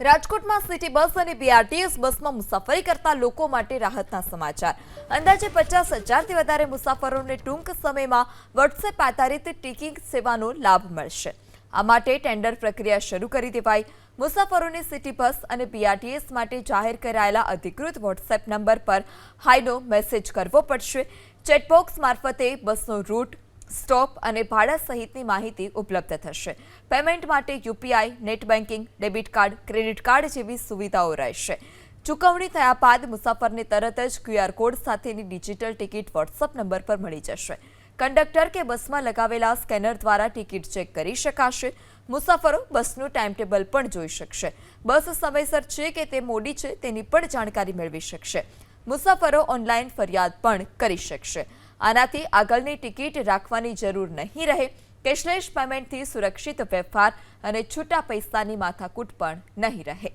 રાજકોટમાં city bus અને BRTS બસમાં મુસાફરી કરતા લોકો માટે રાહતના સમાચાર. અંદાજે પચાસ હજારથી વધારે મુસાફરોને ટૂંક સમયમાં વોટ્સએપ આધારિત ટિકિંગ સેવાનો લાભ મળશે. આ માટે ટેન્ડર પ્રક્રિયા શરૂ કરી દેવાઈ. મુસાફરોને સિટી બસ અને બીઆરટીએસ માટે જાહેર કરાયેલા અધિકૃત વોટ્સએપ નંબર પર હાઈનો મેસેજ કરવો પડશે. ચેટબોક્સ મારફતે બસનો રૂટ સ્ટોપ અને ભાડા સહિતની માહિતી ઉપલબ્ધ થશે. પેમેન્ટ માટે UPI net banking debit card, credit card જેવી સુવિધાઓ રહેશે. ચૂકવણી થયા બાદ મુસાફરને તરત જ ક્યુઆર કોડ સાથેની ડિજિટલ ટિકિટ વોટ્સઅપ નંબર પર મળી જશે. કંડક્ટર કે બસમાં લગાવેલા સ્કેનર દ્વારા ટિકિટ ચેક કરી શકાશે. મુસાફરો બસનું ટાઈમટેબલ પણ જોઈ શકશે. બસ સમયસર છે કે તે મોડી છે તેની પણ જાણકારી મેળવી શકશે. મુસાફરો ઓનલાઈન ફરિયાદ પણ કરી શકશે. આનાથી આગળની ટિકિટ રાખવાની જરૂર નહીં રહે. કેશલેસ પેમેન્ટથી સુરક્ષિત વેપાર અને છૂટા પૈસાની માથાકૂટ પણ નહીં રહે.